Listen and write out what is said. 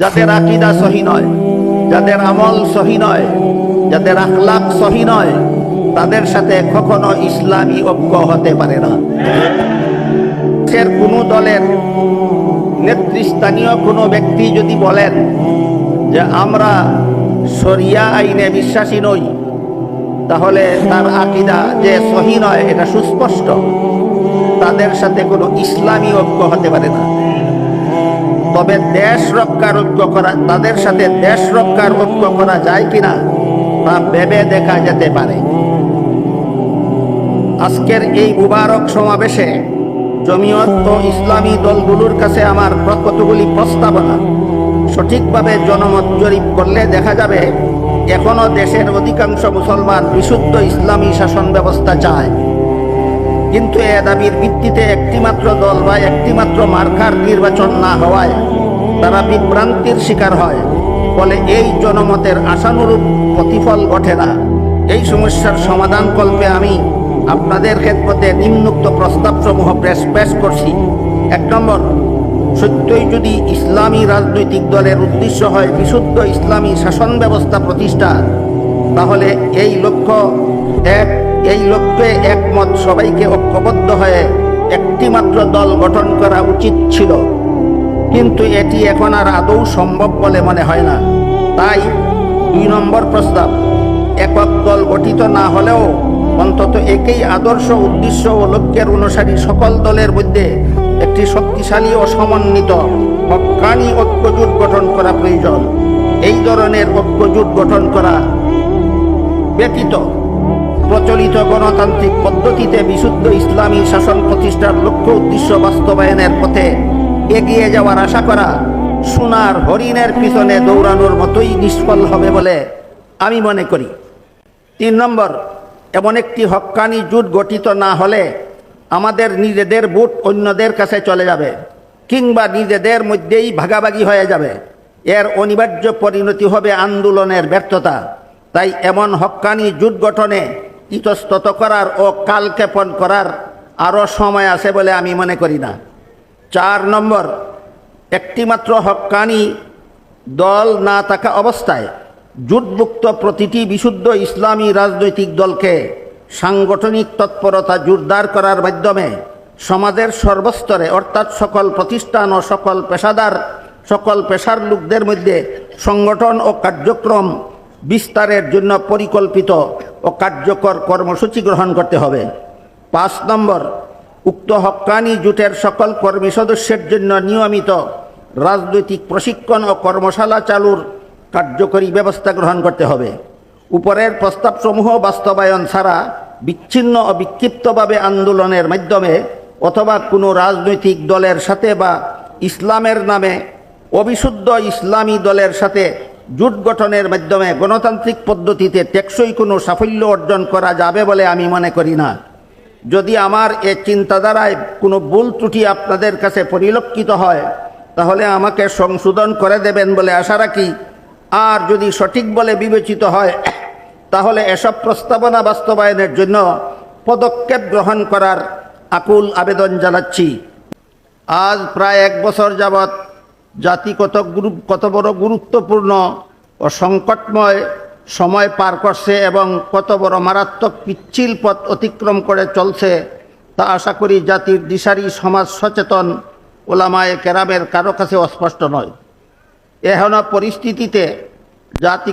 যাদের আকিদা সহি নয়, যাদের আমল সহি নয়, যাদের আখলাক সহি নয়, তাদের সাথে কখনো ইসলামী ঐক্য হতে পারে না। দেশের কোনো দলের নেতৃস্থানীয় কোনো ব্যক্তি যদি বলেন যে আমরা শরিয়া আইনে বিশ্বাসী নই, তাহলে তার আকিদা যে সহি নয়, এটা সুস্পষ্ট। তাদের সাথে কোনো ইসলামী ঐক্য হতে পারে না। তবে দেশ রক্ষার ঐক্য করা তাদের সাথে দেশ রক্ষার ঐক্য করা যায় কিনা তা ভেবে দেখা যেতে পারে। আজকের এই মুবারক সমাবেশে জমিয়ত ও ইসলামী দলগুলোর কাছে আমার কতগুলি প্রস্তাবনা। সঠিকভাবে জনমত জরিপ করলে দেখা যাবে, এখনও দেশের অধিকাংশ মুসলমান বিশুদ্ধ ইসলামী শাসন ব্যবস্থা চায়। কিন্তু এ দাবির ভিত্তিতে একটিমাত্র দল বা একটিমাত্র মার্কার নির্বাচন না হওয়ায় তারা বিভ্রান্তির শিকার হয়। ফলে এই জনমতের আশানুরূপ প্রতিফল ঘটে না। এই সমস্যার সমাধান কল্পে আমি আপনাদের ক্ষেত্রে নিম্নোক্ত প্রস্তাবসমূহ পেশ পেশ করছি। এক নম্বর, সত্যই যদি ইসলামী রাজনৈতিক দলের উদ্দেশ্য হয় বিশুদ্ধ ইসলামী শাসন ব্যবস্থা প্রতিষ্ঠা, তাহলে এই লক্ষ্য এক এই লক্ষ্যে একমত সবাইকে ঐক্যবদ্ধ হয়ে একটিমাত্র দল গঠন করা উচিত ছিল। কিন্তু এটি এখন আর আদৌ সম্ভব বলে মনে হয় না। তাই দুই নম্বর প্রস্তাব, একক দল গঠিত না হলেও অন্তত একই আদর্শ উদ্দেশ্য ও লক্ষ্যের অনুসারী সকল দলের মধ্যে একটি শক্তিশালী ও সমন্বিত হক্কানি ঐক্যজোট গঠন করা প্রয়োজন। এই ধরনের ঐক্যজোট গঠন করা ব্যতীত প্রচলিত গণতান্ত্রিক পদ্ধতিতে বিশুদ্ধ ইসলামী শাসন প্রতিষ্ঠার লক্ষ্য উদ্দেশ্য বাস্তবায়নের পথে এগিয়ে যাওয়ার আশা করা সোনার হরিণের পিছনে দৌড়ানোর মতোই নিষ্ফল হবে বলে আমি মনে করি। তিন নম্বর, এমন একটি হক্কানি জোট গঠিত না হলে আমাদের নিজেদের বুট অন্যদের কাছে চলে যাবে কিংবা নিজেদের মধ্যেই ভাগাভাগি হয়ে যাবে। এর অনিবার্য পরিণতি হবে আন্দোলনের ব্যর্থতা। তাই এমন হক্কানি জোট গঠনে ইতস্তত করার ও কালক্ষেপণ করার আরও সময় আছে বলে আমি মনে করি না। চার নম্বর, একটিমাত্র হক্কানি দল না থাকা অবস্থায় জোটভুক্ত প্রতিটি বিশুদ্ধ ইসলামী রাজনৈতিক দলকে সাংগঠনিক তৎপরতা জোরদার করার মাধ্যমে সমাজের সর্বস্তরে, অর্থাৎ সকল প্রতিষ্ঠান ও সকল পেশাদার, সকল পেশার লোকদের মধ্যে সংগঠন ও কার্যক্রম বিস্তারের জন্য পরিকল্পিত ও কার্যকর কর্মসূচি গ্রহণ করতে হবে। পাঁচ নম্বর, উক্ত হক্কানি জোটের সকল কর্মী সদস্যের জন্য নিয়মিত রাজনৈতিক প্রশিক্ষণ ও কর্মশালা চালুর কার্যকরী ব্যবস্থা গ্রহণ করতে হবে। উপরের প্রস্তাবসমূহ বাস্তবায়ন ছাড়া বিচ্ছিন্ন ও বিক্ষিপ্তভাবে আন্দোলনের মাধ্যমে অথবা কোনো রাজনৈতিক দলের সাথে বা ইসলামের নামে অবিশুদ্ধ ইসলামী দলের সাথে জোট গঠনের মাধ্যমে গণতান্ত্রিক পদ্ধতিতে টেকসই কোনো সাফল্য অর্জন করা যাবে বলে আমি মনে করি না। যদি আমার এ চিন্তাধারায় কোনো ভুল ত্রুটি আপনাদের কাছে পরিলক্ষিত হয়, তাহলে আমাকে সংশোধন করে দেবেন বলে আশা রাখি। আর যদি সঠিক বলে বিবেচিত হয়, তাহলে এসব প্রস্তাবনা বাস্তবায়নের জন্য পদক্ষেপ গ্রহণ করার আকুল আবেদন জানাচ্ছি। আজ প্রায় এক বছর যাবৎ জাতি কত গুরু কত বড় গুরুত্বপূর্ণ ও সংকটময় সময় পার করছে এবং কত বড় মারাত্মক পিচ্ছিল পথ অতিক্রম করে চলছে, তা আশা করি জাতির দিশারি সমাজ সচেতন ওলামায় কেরামের কারও কাছে অস্পষ্ট নয়। এহেন পরিস্থিতিতে জাতি